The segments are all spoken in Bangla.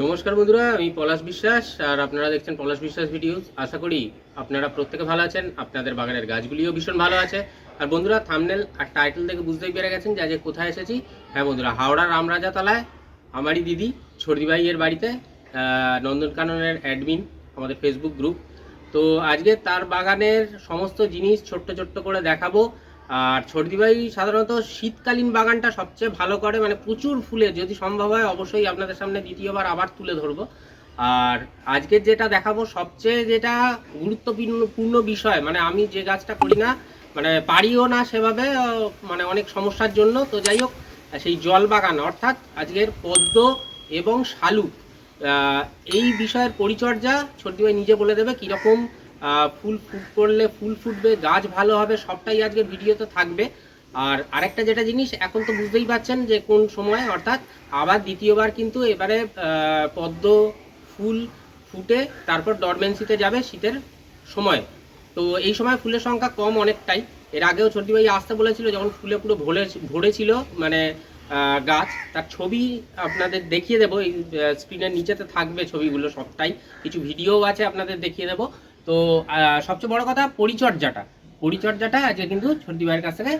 নমস্কার বন্ধুরা, আমি পলাশ বিশ্বাস, আর আপনারা দেখছেন পলাশ বিশ্বাস ভিডিওস। আশা করি আপনারা প্রত্যেকে ভালো আছেন, আপনাদের বাগানের গাছগুলিও ভীষণ ভালো আছে। আর বন্ধুরা থামনেল আর টাইটেল থেকে বুঝতেই পেরে গেছেন যে আজকে কোথায় এসেছি। হ্যাঁ বন্ধুরা হাওড়া রামরাজা তলায় আমারই দিদি ছর্দিভাইয়ের বাড়িতে নন্দনকাননের অ্যাডমিন আমাদের ফেসবুক গ্রুপ তো আজকে তার বাগানের সমস্ত জিনিস ছোট্ট ছোট্ট করে দেখাবো। আর ছর্দিভাই সাধারণত শীতকালীন বাগানটা সবচেয়ে ভালো করে মানে প্রচুর ফুলে যদি সম্ভব হয় অবশ্যই আপনাদের সামনে দ্বিতীয়বার আবার তুলে ধরবো। আর আজকে যেটা দেখাবো সবচেয়ে যেটা গুরুত্বপূর্ণ বিষয় মানে আমি যে গাছটা করি না মানে পারিও না সেভাবে মানে অনেক সমস্যার জন্য তো যাই হোক সেই জল বাগান অর্থাৎ আজকের পদ্ম এবং শালু আহ, এই বিষয়ের পরিচর্যা ছর্দিভাই নিজে বলে দেবে কীরকম ফুল ফুট করলে ফুল ফুটবে, গাছ ভালো হবে, সবটাই আজকে ভিডিওতে থাকবে। আর আরেকটা যেটা জিনিস, এখন তো বুঝতেই পারছেন যে কোন সময়, অর্থাৎ আবার দ্বিতীয়বার কিন্তু এবারে পদ্ম ফুল ফুটে, তারপর ডরমেন্সিতে যাবে শীতের সময়। তো এই সময় ফুলের সংখ্যা কম অনেকটাই। এর আগেও ছোটি ভাই আসতে বলেছিল, যখন ফুলে পুরো ভরে ভরেছিল মানে গাছ, তার ছবি আপনাদের দেখিয়ে দেবো। এই স্ক্রিনের নিচেতে থাকবে ছবিগুলো সবটাই। কিছু ভিডিও আছে আপনাদের দেখিয়ে দেবো। তো সবচেয়ে বড় কথা পরিচর্যাটা। পরিচর্যাটা আজকে কিন্তু ছর্দি ভাইয়ের কাছ থেকে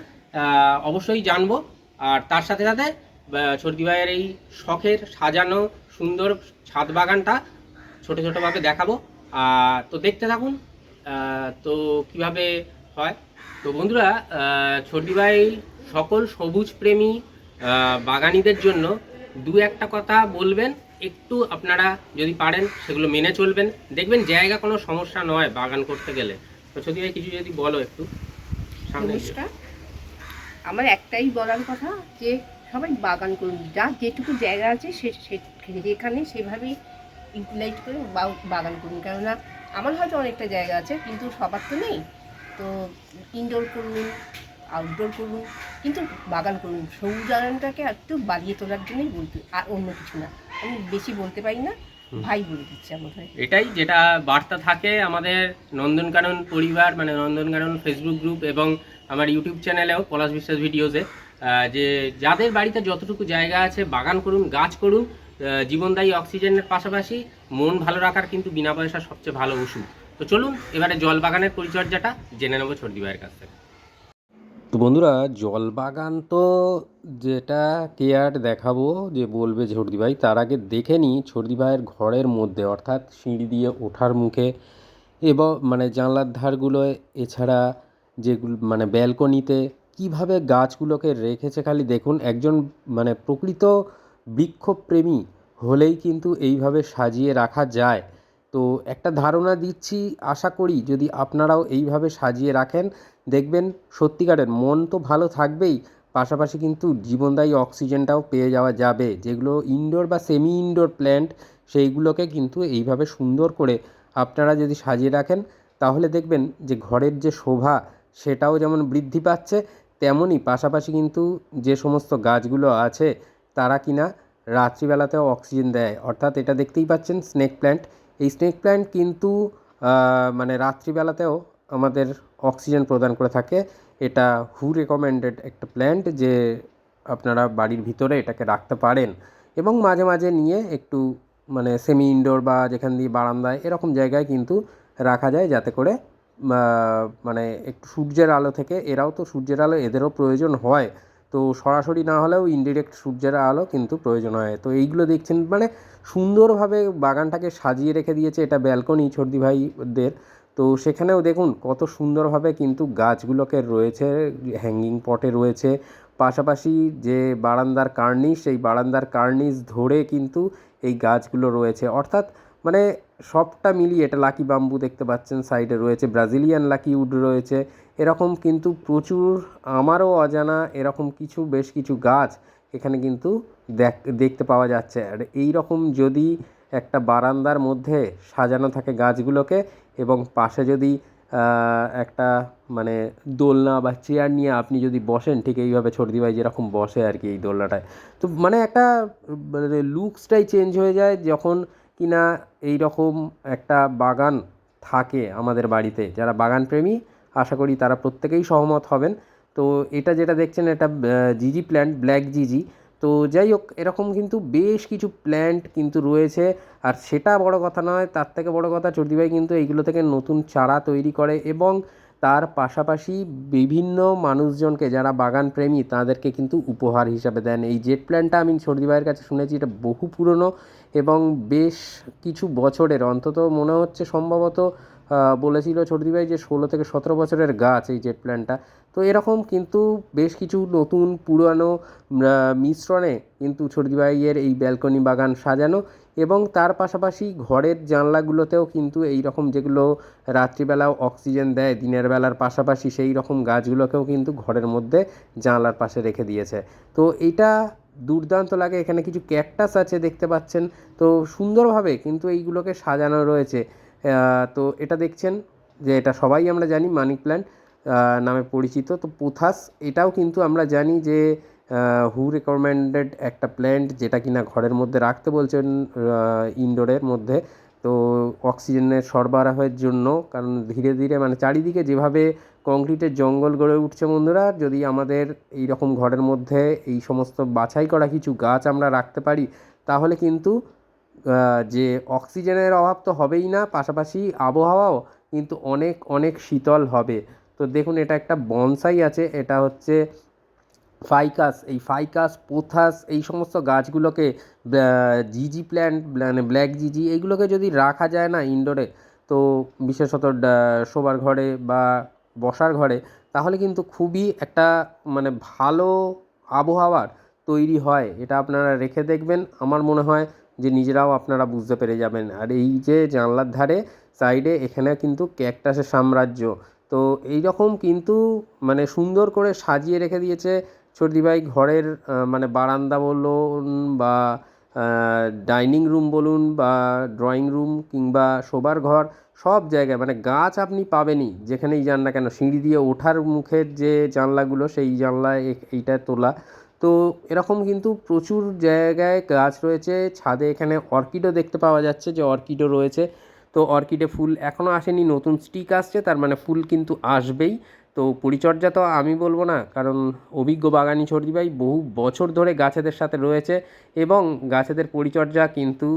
অবশ্যই জানব। আর তার সাথে সাথে ছর্দি ভাইয়ের এই শখের সাজানো সুন্দর ছাদ বাগানটা ছোট ছোটোভাবে দেখাবো। আহ, তো দেখতে থাকুন তো কীভাবে হয়। তো বন্ধুরা ছর্দি ভাই সকল সবুজ প্রেমী বাগানীদের জন্য দু একটা কথা বলবেন। একটু আপনারা যদি পারেন সেগুলো মেনে চলবেন। দেখবেন জায়গা কোনো সমস্যা নয় বাগান করতে গেলে। তো ভাই, কিছু যদি বলো একটু সামনে আমার একটাই বলার কথা যে, সবাই বাগান করুন। যা যেটুকু জায়গা আছে সে যেখানে সেভাবেই ইউটিলাইজ করে বাগান করুন। কেননা আমার হয়তো অনেকটা জায়গা আছে, কিন্তু সবার তো নেই। তো ইনডোর করুন আউটডোর করুন কিন্তু বাগান করুন। সবুজায়নটাকে একটু বাড়িয়ে তোলার জন্যই বলতে আর অন্য কিছু না। আমি বেশি বলতে পারি না ভাই বলে দিচ্ছে আমার এটাই যেটা বার্তা থাকে আমাদের নন্দনকানন পরিবার মানে নন্দনকানন ফেসবুক গ্রুপ এবং আমার ইউটিউব চ্যানেলেও পলাশ বিশ্বাস ভিডিওসে যে যাদের বাড়িতে যতটুকু জায়গা আছে বাগান করুন গাছ করুন জীবনদায়ী অক্সিজেনের পাশাপাশি মন ভালো রাখার কিন্তু বিনা পয়সা সবচেয়ে ভালো ওষুধ। তো চলুন এবারে জল বাগানের পরিচর্যাটা জেনে নেব ছর্দি ভাইয়ের কাছ থেকে। তো বন্ধুরা জল বাগান তো যেটা কেয়ার দেখাবো, যে বলবে ঝর্দি ভাই, তার আগে দেখে নিই ছর্দি ভাইয়ের ঘরের মধ্যে, অর্থাৎ সিঁড়ি দিয়ে ওঠার মুখে এবং মানে জানলার ধারগুলোয় এছাড়া যেগুলো মানে ব্যালকনিতে কীভাবে গাছগুলোকে রেখেছে খালি দেখুন, একজন মানে প্রকৃত বৃক্ষপ্রেমী হলেই কিন্তু এইভাবে সাজিয়ে রাখা যায়। তো একটা ধারণা দিচ্ছি, আশা করি যদি আপনারাও এইভাবে সাজিয়ে রাখেন দেখবেন, সত্যিকারের মন তো ভালো থাকবেই, পাশাপাশি কিন্তু জীবনদায়ী অক্সিজেনটাও পেয়ে যাওয়া যাবে। যেগুলো ইনডোর বা সেমি ইনডোর প্ল্যান্ট সেইগুলোকে কিন্তু এইভাবে সুন্দর করে আপনারা যদি সাজিয়ে রাখেন, তাহলে দেখবেন যে ঘরের যে শোভা, সেটাও যেমন বৃদ্ধি পাচ্ছে, তেমনই পাশাপাশি কিন্তু যে সমস্ত গাছগুলো আছে, তারা কিনা রাত্রিবেলাতেও অক্সিজেন দেয়। অর্থাৎ এটা দেখতেই পাচ্ছেন স্নেক প্ল্যান্ট এই স্নেক প্ল্যান্ট কিন্তু মানে রাত্রিবেলাতেও আমাদের অক্সিজেন প্রদান করে থাকে। এটা হু রেকমেন্ডেড একটা প্ল্যান্ট যে আপনারা বাড়ির ভিতরে এটাকে রাখতে পারেন এবং মাঝে মাঝে নিয়ে একটু মানে সেমি ইনডোর বা যেখান দিয়ে বারান্দায় এরকম জায়গায় কিন্তু রাখা যায় যাতে করে মানে একটু সূর্যের আলো থেকে, এরাও তো সূর্যের আলো এদেরও প্রয়োজন হয়। তো সরাসরি না হলেও ইনডিরেক্ট সূর্যের আলো কিন্তু প্রয়োজন হয়। তো এইগুলো দেখছেন মানে সুন্দরভাবে বাগানটাকে সাজিয়ে রেখে দিয়েছে এটা ব্যালকনি ছর্দি ভাইদের তো সেখানেও দেখুন কত সুন্দরভাবে কিন্তু গাছগুলোকে রয়েছে হ্যাঙ্গিং পটে রয়েছে। পাশাপাশি যে বারান্দার কার্নিশ, সেই বারান্দার কার্নিশ ধরে কিন্তু এই গাছগুলো রয়েছে। অর্থাৎ মানে সবটা মিলিয়ে এটা লাকি বাম্বু দেখতে পাচ্ছেন সাইডে রয়েছে। ব্রাজিলিয়ান লাকি উড রয়েছে। এরকম কিন্তু প্রচুর, আমারও অজানা এরকম কিছু, বেশ কিছু গাছ এখানে কিন্তু দেখ, দেখতে পাওয়া যাচ্ছে। আর এই রকম যদি একটা বারান্দার মধ্যে সাজানো থাকে গাছগুলোকে এবং পাশে যদি একটা মানে দোলনা বা চেয়ার নিয়ে আপনি যদি বসেন, ঠিক এইভাবে ছর্দি ভাই যেরকম বসে আর কি এই দোলনাটায়। তো মানে একটা মানে লুকসটাই চেঞ্জ হয়ে যায় যখন কিনা এই রকম একটা বাগান থাকে আমাদের বাড়িতে। যারা বাগান প্রেমী আশা করি তারা প্রত্যেকেই সহমত হবেন। তো এটা যেটা দেখছেন, এটা জিজি প্ল্যান্ট ব্ল্যাক জিজি তো যাই হোক, এরকম কিন্তু বেশ কিছু প্ল্যান্ট কিন্তু রয়েছে। আর সেটা বড় কথা নয়, তার থেকে বড় কথা চর্দিভাই কিন্তু এইগুলো থেকে নতুন চারা তৈরি করে এবং তার পাশাপাশি বিভিন্ন মানুষজনকে, যারা বাগান প্রেমী তাদেরকে কিন্তু উপহার হিসাবে দেন। এই জেট প্ল্যানটা আমি সর্দি ভাইয়ের কাছে শুনেছি, এটা বহু পুরনো এবং বেশ কিছু বছরের, অন্তত মনে হচ্ছে সম্ভবত বলেছিল সর্দি ভাই যে ষোলো থেকে সতেরো বছরের গাছ এই জেট প্ল্যানটা তো এরকম কিন্তু বেশ কিছু নতুন, পুরানো মিশ্রণে কিন্তু সর্দি ভাইয়ের এই ব্যালকনি বাগান সাজানো এবং তার পাশাপাশি ঘরের জানলাগুলোতেও কিন্তু এই রকম যেগুলো রাত্রিবেলাও অক্সিজেন দেয়, দিনের বেলার পাশাপাশি সেই রকম গাছগুলোকেও কিন্তু ঘরের মধ্যে জানলার পাশে রেখে দিয়েছে। তো এটা দুর্দান্ত লাগে, এখানে কিছু ক্যাকটাস আছে দেখতে পাচ্ছেন। তো সুন্দরভাবে কিন্তু এইগুলোকে সাজানো রয়েছে। তো এটা দেখছেন যে এটা সবাই আমরা জানি, মানি প্ল্যান্ট নামে পরিচিত। তো পোথাস, এটাও কিন্তু আমরা জানি যে হু রেকমেন্ডেড একটা প্ল্যান্ট যেটা কিনা ঘরের মধ্যে রাখতে বলছেন ইনডোরের মধ্যে। তো অক্সিজেনের সরবরাহের জন্য, কারণ ধীরে ধীরে মানে চারিদিকে যেভাবে কংক্রিটের জঙ্গল গড়ে উঠছে বন্ধুরা, যদি আমাদের এই রকম ঘরের মধ্যে এই সমস্ত বাছাই করা কিছু গাছ আমরা রাখতে পারি, তাহলে কিন্তু যে অক্সিজেনের অভাব তো হবেই না, পাশাপাশি আবহাওয়াও কিন্তু অনেক অনেক শীতল হবে। তো দেখুন, এটা একটা বনসাই আছে, এটা হচ্ছে ফাইকাস। এই ফাইকাস, পোথাস, এই সমস্ত গাছগুলোকে জিজি প্ল্যান্ট মানে ব্ল্যাক জিজি এইগুলোকে যদি রাখা যায় না ইনডোরে, তো বিশেষত শোবার ঘরে বা বসার ঘরে, তাহলে কিন্তু খুবই একটা মানে ভালো আবহাওয়ার তৈরি হয়। এটা আপনারা রেখে দেখবেন। আমার মনে হয় যে নিজেরাও আপনারা বুঝতে পেরে যাবেন। আর এই যে জানলার ধারে সাইডে এখানে কিন্তু ক্যাকটাসের সাম্রাজ্য। তো এই রকম কিন্তু মানে সুন্দর করে সাজিয়ে রেখে দিয়েছে সর্দিভাই ঘরের মানে বারান্দা বলুন বা ডাইনিং রুম বলুন বা ড্রয়িং রুম কিংবা শোবার ঘর, সব জায়গায় মানে গাছ আপনি পাবেনই, যেখানেই যান না কেন, সিঁড়ি দিয়ে ওঠার মুখের যে জানলাগুলো, সেই জানলায় এইটা তোলা। তো এরকম কিন্তু প্রচুর জায়গায় গাছ রয়েছে। ছাদে এখানে অর্কিডও দেখতে পাওয়া যাচ্ছে যে অর্কিডও রয়েছে। তো অর্কিডে ফুল এখনও আসেনি, নতুন স্টিক আসছে, তার মানে ফুল কিন্তু আসবেই। তো পরিচর্যা তো আমি বলব না, কারণ অভিজ্ঞ বাগানি ভাই বহু বছর ধরে গাছেদের সাথে রয়েছে এবং গাছেদের পরিচর্যা কিন্তু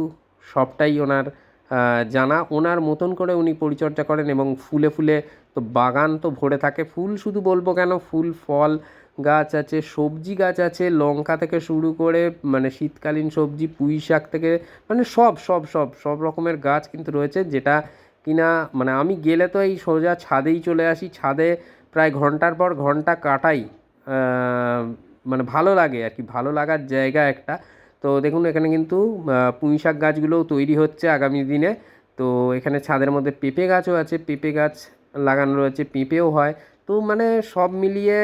সবটাই ওনার জানা। ওনার মতন করে উনি পরিচর্যা করেন এবং ফুলে ফুলে তো বাগান তো ভরে থাকে। ফুল শুধু বলব কেন, ফুল, ফল গাছ আছে, সবজি গাছ আছে, লঙ্কা থেকে শুরু করে মানে শীতকালীন সবজি, পুঁই শাক থেকে মানে সব সব সব সব রকমের গাছ কিন্তু রয়েছে যেটা কিনা মানে আমি গেলে তো এই সোজা ছাদেই চলে আসি। ছাদে প্রায় ঘণ্টার পর ঘণ্টা কাটাই। মানে ভালো লাগে আর কি, ভালো লাগার জায়গা একটা। তো দেখুন, এখানে কিন্তু পুঁই শাক গাছগুলোও তৈরি হচ্ছে আগামী দিনে। তো এখানে ছাদের মধ্যে পেঁপে গাছও আছে, পেঁপে গাছ লাগানো রয়েছে, পেঁপেও হয়। তো মানে সব মিলিয়ে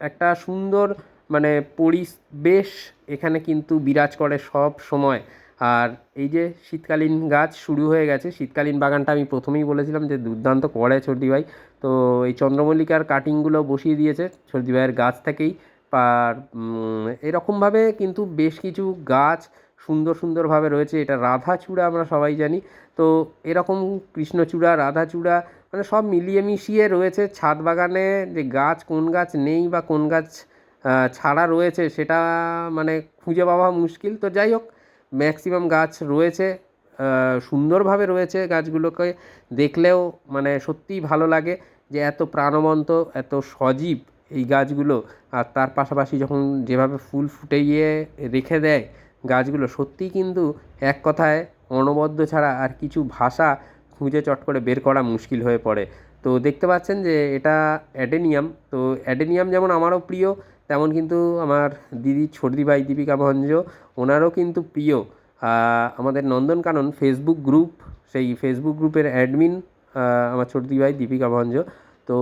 একটা সুন্দর মানে পরিবেশ এখানে কিন্তু বিরাজ করে সব সময়। আর এই যে শীতকালীন গাছ শুরু হয়ে গেছে, শীতকালীন বাগানটা আমি প্রথমেই বলেছিলাম যে দুর্দান্ত করে সর্দি ভাই। তো এই চন্দ্রমল্লিকার কাটিংগুলো বসিয়ে দিয়েছে সর্দি ভাইয়ের গাছ থেকেই। আর এরকমভাবে কিন্তু বেশ কিছু গাছ সুন্দর সুন্দরভাবে রয়েছে। এটা রাধাচূড়া আমরা সবাই জানি। তো এরকম কৃষ্ণচূড়া, রাধাচূড়া মানে সব মিলিয়ে মিশিয়ে রয়েছে। ছাদ বাগানে যে গাছ, কোন গাছ নেই বা কোন গাছ ছাড়া রয়েছে সেটা মানে খুঁজে পাওয়া মুশকিল। তো যাই হোক ম্যাক্সিমাম গাছ রয়েছে সুন্দরভাবে রয়েছে গাছগুলোকে। দেখলেও মানে সত্যিই ভালো লাগে যে এত প্রাণবন্ত, এত সজীব এই গাছগুলো। আর তার পাশাপাশি যখন যেভাবে ফুল ফুটিয়ে রেখে দেয় গাছগুলো, সত্যিই কিন্তু এক কথায় অনবদ্য ছাড়া আর কিছু ভাষা খুঁজে চট করে বের করা মুশকিল হয়ে পড়ে। তো দেখতে পাচ্ছেন যে এটা অ্যাডেনিয়াম। তো অ্যাডেনিয়াম যেমন আমারও প্রিয়, তেমন কিন্তু আমার দিদি ছোটদি ভাই দীপিকা ভঞ্জ, ওনারও কিন্তু প্রিয়। আমাদের নন্দনকানন ফেসবুক গ্রুপ সেই ফেসবুক গ্রুপের অ্যাডমিন আমার ছোটদি ভাই দীপিকা ভঞ্জ। তো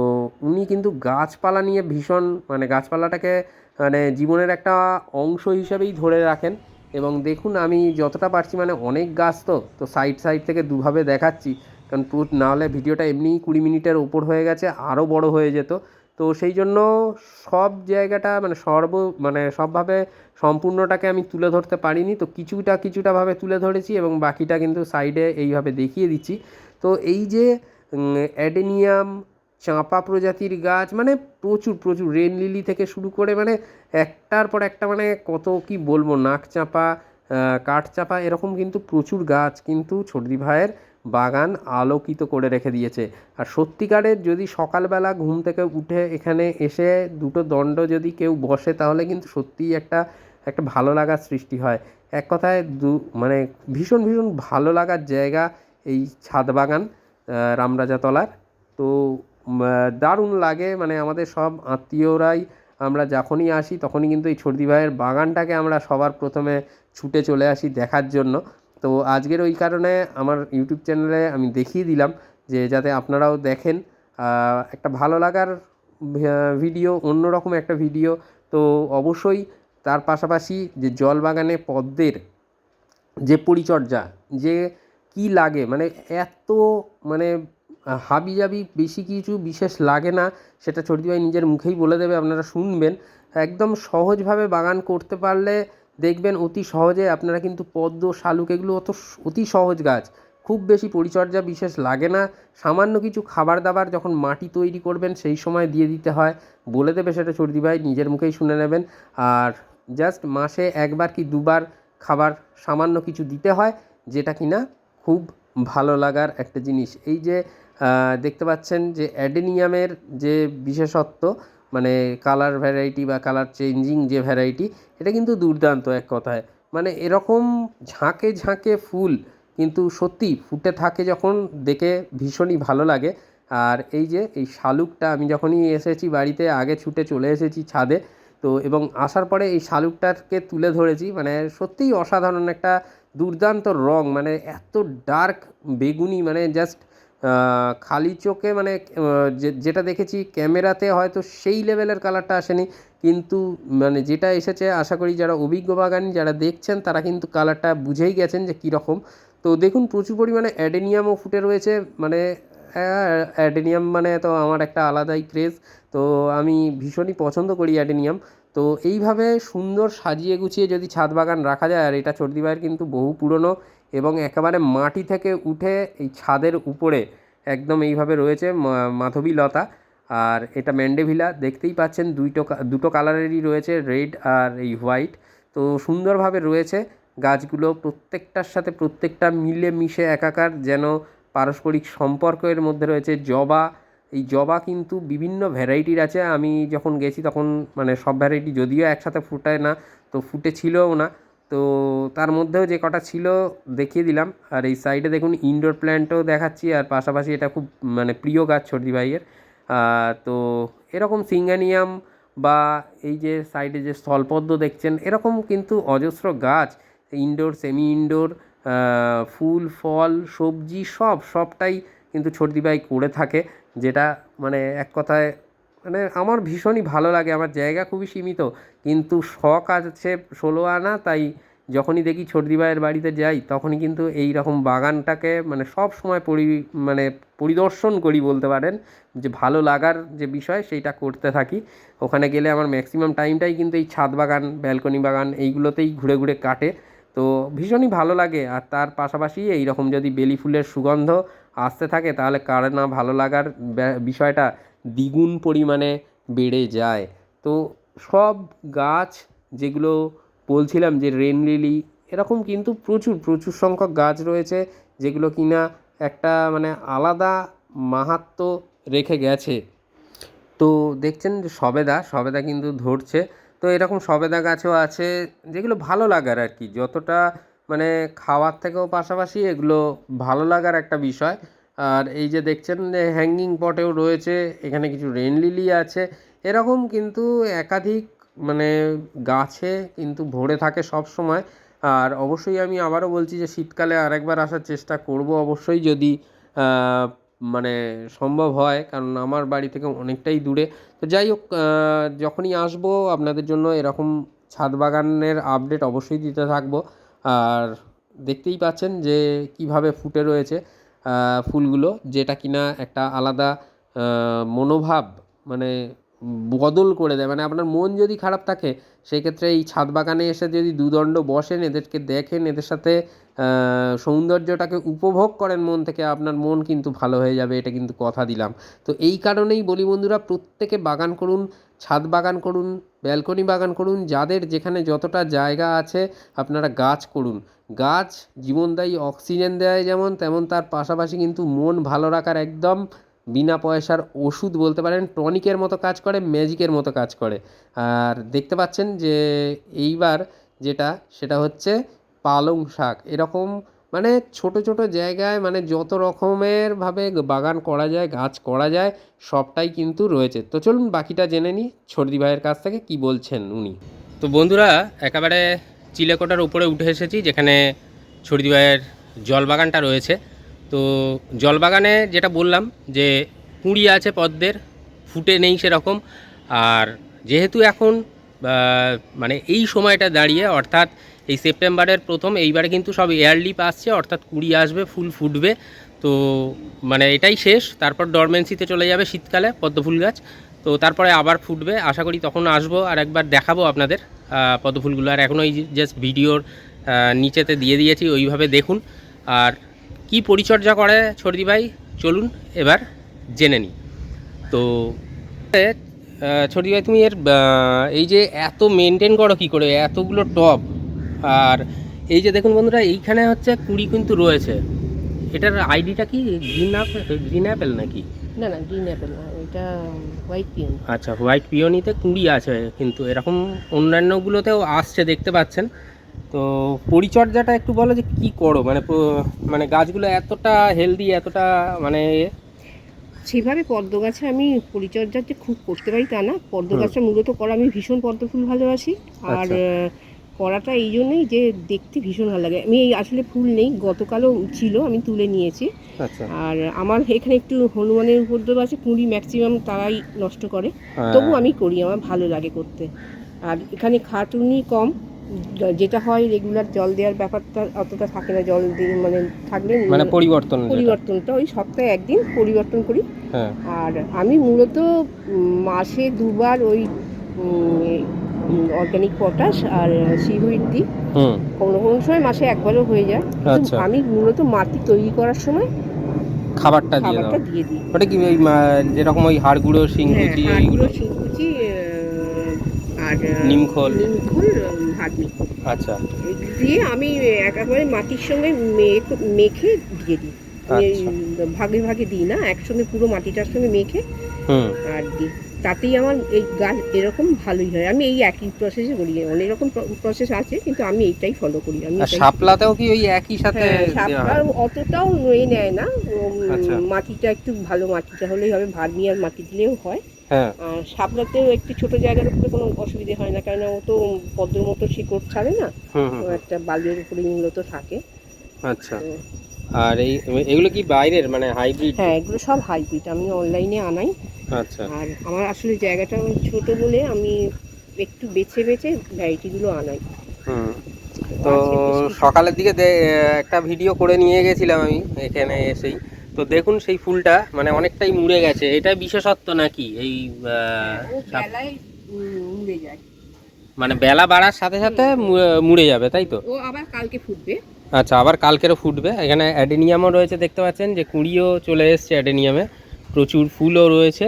উনি কিন্তু গাছপালা নিয়ে ভীষণ মানে গাছপালাটাকে মানে জীবনের একটা অংশ হিসাবেই ধরে রাখেন। এবং দেখুন আমি যতটা পারছি মানে অনেক গাছ তো তো সাইড সাইড থেকে দুভাবে দেখাচ্ছি। কারণ নাহলে ভিডিওটা এমনিই কুড়ি মিনিটের ওপর হয়ে গেছে আরও বড় হয়ে যেত। তো সেই জন্য সব জায়গাটা মানে সর্ব মানে সবভাবে সম্পূর্ণটাকে আমি তুলে ধরতে পারিনি। তো কিছুটা, কিছুটাভাবে তুলে ধরেছি এবং বাকিটা কিন্তু সাইডে এইভাবে দেখিয়ে দিচ্ছি। তো এই যে অ্যাডেনিয়াম চাঁপা প্রজাতির গাছ মানে প্রচুর প্রচুর, রেন লিলি থেকে শুরু করে মানে একটার পর একটা মানে কত কি বলব, নাক চাঁপা কাঠ চাপা, এরকম কিন্তু প্রচুর গাছ কিন্তু ছোটদি ভাইয়ের বাগান আলোকিত করে রেখে দিয়েছে। আর সত্যিকারের যদি সকালবেলা ঘুম থেকে উঠে এখানে এসে দুটো দণ্ড যদি কেউ বসে, তাহলে কিন্তু সত্যিই একটা একটা ভালো লাগার সৃষ্টি হয়। এক কথায় দু মানে ভীষণ ভীষণ ভালো লাগার জায়গা এই ছাদ বাগান রামরাজাতলার। তো দারুণ লাগে। মানে আমাদের সব আত্মীয়রাই আমরা যখনই আসি তখনই কিন্তু এই ছর্দি ভাইয়ের বাগানটাকে আমরা সবার প্রথমে ছুটে চলে আসি দেখার জন্য। তো আজকের ওই কারণে আমার ইউটিউব চ্যানেলে আমি দেখিয়ে দিলাম যে যাতে আপনারাও দেখেন একটা ভালো লাগার ভিডিও, অন্যরকম একটা ভিডিও। তো অবশ্যই তার পাশাপাশি যে জল বাগানে পদ্মের যে পরিচর্যা, যে কি লাগে মানে এত মানে হাবি জাবি বেশি কিছু বিশেষ লাগে না, সেটা চর্দিভাই নিজের মুখেই বলে দেবে, আপনারা শুনবেন। একদম সহজভাবে বাগান করতে পারলে দেখবেন অতি সহজে আপনারা কিন্তু পদ্ম, শালুক, এগুলো অত অতি সহজ গাছ। খুব বেশি পরিচর্যা বিশেষ লাগে না। সামান্য কিছু খাবার দাবার যখন মাটি তৈরি করবেন, সেই সময় দিয়ে দিতে হয়। বলে দেবে সেটা চর্দি ভাই, নিজের মুখেই শুনে নেবেন। আর জাস্ট মাসে একবার কি দুবার খাবার সামান্য কিছু দিতে হয়, যেটা কিনা খুব ভালো লাগার একটা জিনিস। এই যে দেখতে পাচ্ছেন যে অ্যাডেনিয়ামের যে বিশেষত্ব মানে কালার ভ্যারাইটি বা কালার চেঞ্জিং যে ভ্যারাইটি এটা কিন্তু দুর্দান্ত এক কথায়। মানে এরকম ঝাঁকে ঝাঁকে ফুল কিন্তু সত্যি ফুটে থাকে যখন দেখে ভীষণই ভালো লাগে। আর এই যে, এই শালুকটা আমি যখনই এসেছি বাড়িতে, আগে ছুটে চলে এসেছি ছাদে, তো এবং আসার পরে এই শালুকটাকে তুলে ধরেছি মানে সত্যিই অসাধারণ একটা দুর্দান্ত রং মানে এত ডার্ক বেগুনি মানে জাস্ট খালি চোখে মানে যেটা দেখেছি ক্যামেরাতে হয়তো সেই লেভেলের কালারটা আসেনি। কিন্তু মানে যেটা এসেছে, আশা করি যারা অভিজ্ঞ বাগানি, যারা দেখছেন, তারা কিন্তু কালারটা বুঝেই গেছেন যে কীরকম। তো দেখুন, প্রচুর পরিমাণে অ্যাডেনিয়ামও ফুটে রয়েছে। মানে অ্যাডেনিয়াম মানে তো আমার একটা আলাদাই ক্রেজ। তো আমি ভীষণই পছন্দ করি অ্যাডেনিয়াম। তো এইভাবে সুন্দর সাজিয়ে গুছিয়ে যদি ছাদ বাগান রাখা যায়, আর এটা চর্দি ভাইয়ের কিন্তু বহু পুরনো এবং একেবারে মাটি থেকে উঠে এই ছাদের উপরে একদম এইভাবে রয়েছে মাধবী লতা আর এটা ম্যান্ডেভিলা, দেখতেই পাচ্ছেন দুইটো দুটো কালারেরই রয়েছে, রেড আর এই হোয়াইট। তো সুন্দরভাবে রয়েছে গাছগুলো, প্রত্যেকটার সাথে প্রত্যেকটা মিলে মিশে একাকার যেন পারস্পরিক সম্পর্কের মধ্যে রয়েছে জবা। এই জবা কিন্তু বিভিন্ন ভ্যারাইটির আছে। আমি যখন গেছি তখন মানে সব ভ্যারাইটি যদিও একসাথে ফুটায় না, তো ফুটেছিলও না। তো তার মধ্যেও যে কটা ছিল দেখিয়ে দিলাম। আর এই সাইডে দেখুন ইনডোর প্ল্যান্টও দেখাচ্ছি, আর পাশাপাশি এটা খুব মানে প্রিয় গাছ ছর্দি ভাইয়ের। তো এরকম সিঙ্গানিয়াম বা এই যে সাইডে যে স্থলপদ্ম দেখছেন, এরকম কিন্তু অজস্র গাছ ইনডোর সেমি ইনডোর ফুল, ফল, সবজি সব, সবটাই কিন্তু ছর্দি ভাই করে থাকে, যেটা মানে এক কথায় মানে আমার ভীষণই ভালো লাগে, আমার জায়গা খুবই সীমিত। কিন্তু শখ আছে ষোলো আনা, তাই যখনই দেখি ছর্দি ভাইয়ের বাড়িতে যাই, তখনই কিন্তু এই রকম বাগানটাকে মানে সব সময় পরি মানে পরিদর্শন করি বলতে পারেন, যে ভালো লাগার যে বিষয় সেইটা করতে থাকি। ওখানে গেলে আমার ম্যাক্সিমাম টাইমটাই কিন্তু এই ছাদ বাগান ব্যালকনি বাগান এইগুলোতেই ঘুরে ঘুরে কাটে। তো ভীষণই ভালো লাগে, আর তার পাশাপাশি এই রকম যদি বেলি ফুলের সুগন্ধ আসতে থাকে, তাহলে কার না ভালো লাগার বিষয়টা দ্বিগুণ পরিমাণে বেড়ে যায়। তো সব গাছ যেগুলো বলছিলাম যে রেন লিলি এরকম কিন্তু প্রচুর প্রচুর সংখ্যক গাছ রয়েছে যেগুলো কিনা একটা মানে আলাদা মাহাত্ম্য রেখে গেছে। তো দেখছেন যে সবেদা সবেদা কিন্তু ধরছে। তো এরকম সবেদা গাছও আছে যেগুলো ভালো লাগার আর কি। যতটা মানে খাওয়ার থেকেও পাশাপাশি এগুলো ভালো লাগার একটা বিষয়। আর এই যে দেখছেন হ্যাঙ্গিং পটেও রয়েছে, এখানে কিছু রেন লিলি আছে। এরকম কিন্তু একাধিক মানে গাছে কিন্তু ভরে থাকে সব সময়। আর অবশ্যই আমি আবারও বলছি যে শীতকালে আরেকবার আসার চেষ্টা করব। অবশ্যই যদি মানে সম্ভব হয়, কারণ আমার বাড়ি থেকে অনেকটাই দূরে। তো যাই হোক যখনই আসব, আপনাদের জন্য এরকম ছাদ বাগানের আপডেট অবশ্যই দিতে থাকব। আর দেখতেই পাচ্ছেন যে কীভাবে ফুটে রয়েছে। ফুলগুলো যেটা কিনা একটা আলাদা মনোভাব মানে বদল করে দেয়। মানে আপনার মন যদি খারাপ থাকে, সেক্ষেত্রে এই ছাদ বাগানে এসে যদি দুদণ্ড বসেন, এদেরকে দেখেন, এদের সাথে সৌন্দর্যটাকে উপভোগ করেন, মন থেকে আপনার মন কিন্তু ভালো হয়ে যাবে, এটা কিন্তু কথা দিলাম। তো এই কারণেই বলি বন্ধুরা, প্রত্যেকে বাগান করুন, ছাদ বাগান করুন, ব্যালকনি বাগান করুন, যাদের যেখানে যতটা জায়গা আছে, আপনারা গাছ করুন। গাছ জীবনদায়ী অক্সিজেন দেয় যেমন, তেমন তার পাশাপাশি কিন্তু মন ভালো রাখার একদম বিনা পয়সার ওষুধ বলতে পারেন, টনিকের মতো কাজ করে, ম্যাজিকের মতো কাজ করে। আর দেখতে পাচ্ছেন যে এইবার যেটা, সেটা হচ্ছে পালং শাক। এরকম মানে ছোট ছোট জায়গায় মানে যত রকমের ভাবে বাগান করা যায়, গাছ করা যায়, সবটাই কিন্তু রয়েছে। তো চলুন বাকিটা জেনে নিই, ছর্দি ভাইয়ের কাছ থেকে কি বলছেন উনি। তো বন্ধুরা, একেবারে চিলেকোটার উপরে উঠে এসেছি, যেখানে ছড়দি ভাইয়ের জলবাগানটা রয়েছে। তো জলবাগানে যেটা বললাম যে কুঁড়ি আছে পদ্মের, ফুটে নেই সেরকম। আর যেহেতু এখন মানে এই সময়টা দাঁড়িয়ে, অর্থাৎ এই সেপ্টেম্বরের প্রথম, এইবারে কিন্তু সব এয়ারলিপ আসছে, অর্থাৎ কুড়ি আসবে, ফুল ফুটবে। তো মানে এটাই শেষ, তারপর ডরমেন্সিতে চলে যাবে শীতকালে পদ্মফুল গাছ। তো তারপরে আবার ফুটবে। আশা করি তখন আসব আর একবার দেখাবো আপনাদের পদ্মফুলগুলো আর এখন ওই জাস্ট ভিডিওর নিচেতে দিয়ে দিয়েছি, ওইভাবে দেখুন। আর কি পরিচর্যা করে ছর্দি ভাই? চলুন এবার জেনে নিই। তো ছড়ি ভাই, তুমি এর এই যে এত মেনটেন করো কি করে? এতগুলো টব। আর এই যে দেখুন বন্ধুরা, এইখানে হচ্ছে কুড়ি কিন্তু রয়েছে। এটার আইডিটা কি? গ্রিন অ্যাপেল গ্রিন অ্যাপেল নাকি? না না গ্রিন অ্যাপেল না। এটা হোয়াইট পিয়ন আচ্ছা হোয়াইট পিওনিতে কুড়ি আছে কিন্তু এরকম অন্যান্যগুলোতেও আসছে দেখতে পাচ্ছেন। তো পরিচর্যাটা একটু বলো যে কি করো? মানে মানে গাছগুলো এতটা হেলদি এতটা মানে সেভাবে পদ্ম গাছে আমি পরিচর্যা যে খুব করতে পারি তা না। পদ্ম গাছটা মূলত করা আমি ভীষণ পদ্ম ফুল ভালোবাসি। আর আচ্ছা। করাটা এই জন্যই যে দেখতে ভীষণ ভালো লাগে। আমি এই আসলে ফুল নেই গতকালও ছিল আমি তুলে নিয়েছি। আচ্ছা। আর আমার এখানে একটু হনুমানের উপদ্রব আছে কুঁড়ি ম্যাক্সিমাম তারাই নষ্ট করে। হ্যাঁ। তবু আমি করি আমার ভালো লাগে করতে। আর এখানে খাটুনি কম যেটা হয় রেগুলার জল দেওয়ার ব্যাপারটা অতটা থাকে না জল দিয়ে মানে থাকলে মানে পরিবর্তন পরিবর্তনটা ওই সপ্তাহে একদিন পরিবর্তন করি। হ্যাঁ। আর আমি মূলত মাসে দুবার ওই অর্গানিক পটাশ আর সিহুইড দিই। কোনো কোনো সময় মাসে একবারও হয়ে যায়। আচ্ছা। আমি মূলত মাটি তৈরি করার সময় খাবারটা দিয়ে দাও। দিয়ে দিই। ওটা কি ওই যেরকম ওই হাড়গুঁড়ো শিংকুচি হ্যাঁ, এইগুলো? শিংকুচি, আর নিমখোল। নিমখোল ভাতনি আচ্ছা। দিয়ে আমি একেবারে মাটির সঙ্গে মেখে দিয়ে দিই। আচ্ছা। ভাগে ভাগে দিই না একসঙ্গে পুরো মাটিটার সঙ্গে মেখে হুম। আর দিই। তাতেই আমার এই গাছ এরকম ভালোই হয়। আমি এই একই প্রসেসে করি অনেক রকম প্রসেস আছে কিন্তু আমি এইটাই ফলো করি আমি শাপলাতেও কি ওই একই সাথে সাপটা হয়? অতটাও নয়ে নেয় না আচ্ছা। মাটিটা একটু ভালো মাটিটা হলেই হবে ভার্মি আর মাটি দিলেও হয়। হ্যাঁ। আর শাপলাতেও একটু ছোট জায়গার উপরে কোনো অসুবিধে হয় না কারণ ও তো পদ্মের মতো শিকড় ছাড়ে না একটা বালির উপরে মূলত থাকে। আচ্ছা। আর এই এগুলো কি বাইরের মানে হাইব্রিড হ্যাঁ এগুলো সব হাইব্রিড আমি অনলাইনে আনাই। আচ্ছা। আর আমার আসলে জায়গাটা ছোট বলে আমি একটু বেছে বেছে ভ্যারাইটিগুলো আনাই। হুম। তো। সকালের দিকে একটা ভিডিও করে নিয়ে গেছিলাম আমি এখানে এসেই। তো দেখুন সেই ফুলটা মানে অনেকটাই মুড়ে গেছে। এটা বিশেষত্ব নাকি? এই যায়। মানে বেলা বাড়ার সাথে সাথে মুড়ে যাবে তাই তো? ও আবার কালকে ফুটবে। আচ্ছা আবার কালকেরও ফুটবে। এখানে অ্যাডেনিয়ামও রয়েছে, দেখতে পাচ্ছেন যে কুঁড়িও চলে এসছে অ্যাডেনিয়ামে। প্রচুর ফুলও রয়েছে।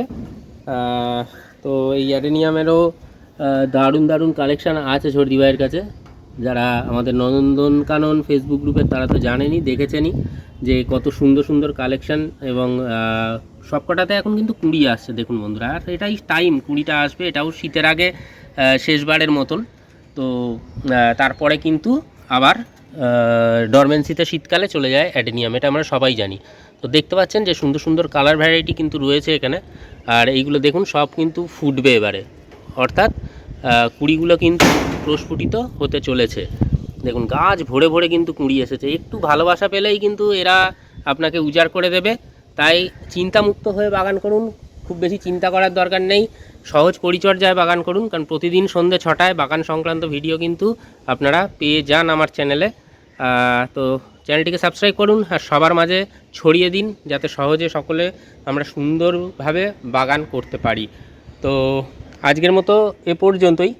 তো এই অ্যাডেনিয়ামেরও দারুণ দারুণ কালেকশান আছে সর্দি ভাইয়ের কাছে। যারা আমাদের নন্দনকানন ফেসবুক গ্রুপের তারা তো জানেনি দেখেছেনই যে কত সুন্দর সুন্দর কালেকশান এবং সবকটাতে এখন কিন্তু কুড়ি আসছে, দেখুন বন্ধুরা। আর এটাই টাইম কুড়িটা আসবে, এটাও শীতের আগে শেষবারের মতন। তো তারপরে কিন্তু আবার ডরমেন্সিতে শীতকালে চলে যায় অ্যাডেনিয়াম এটা আমরা সবাই জানি। তো দেখতে পাচ্ছেন যে সুন্দর সুন্দর কালার ভ্যারাইটি কিন্তু রয়েছে এখানে। আর এইগুলো দেখুন, সব কিন্তু ফুটবে এবারে। অর্থাৎ কুড়িগুলো কিন্তু প্রস্ফুটিত হতে চলেছে। দেখুন, গাছ ভরে ভরে কিন্তু কুঁড়ি এসেছে। একটু ভালোবাসা পেলেই কিন্তু এরা আপনাকে উজাড় করে দেবে। তাই চিন্তামুক্ত হয়ে বাগান করুন। খুব বেশি চিন্তা করার দরকার নেই। সহজ পরিচর্যায় বাগান করুন। কারণ প্রতিদিন সন্ধ্যে ছটায় বাগান সংক্রান্ত ভিডিও কিন্তু আপনারা পেয়ে যান আমার চ্যানেলে তো চ্যানেলটিকে সাবস্ক্রাইব করুন আর সবার মাঝে ছড়িয়ে দিন যাতে সহজে সকলে আমরা সুন্দরভাবে বাগান করতে পারি। তো আজকের মতো এ পর্যন্তই।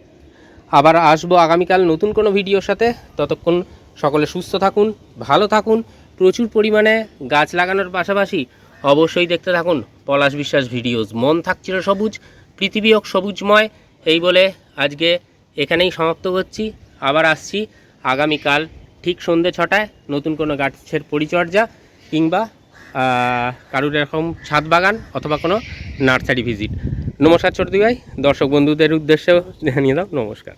আবার আসব আগামীকাল নতুন কোনো ভিডিওর সাথে। ততক্ষণ সকলে সুস্থ থাকুন, ভালো থাকুন, প্রচুর পরিমাণে গাছ লাগানোর পাশাপাশি অবশ্যই দেখতে থাকুন পলাশ বিশ্বাস ভিডিওস। মন থাকছিল সবুজ, পৃথিবী হোক সবুজময়, এই বলে আজকে এখানেই সমাপ্ত করছি। আবার আসছি আগামীকাল ঠিক সন্ধে ছটায় নতুন কোনো গাছের পরিচর্যা কিংবা কারুর এরকম ছাদ বাগান অথবা কোনো নার্সারি ভিজিট। নমস্কার ছোটদি ভাই, দর্শক বন্ধুদের উদ্দেশ্যেও জানিয়ে দাও, নমস্কার।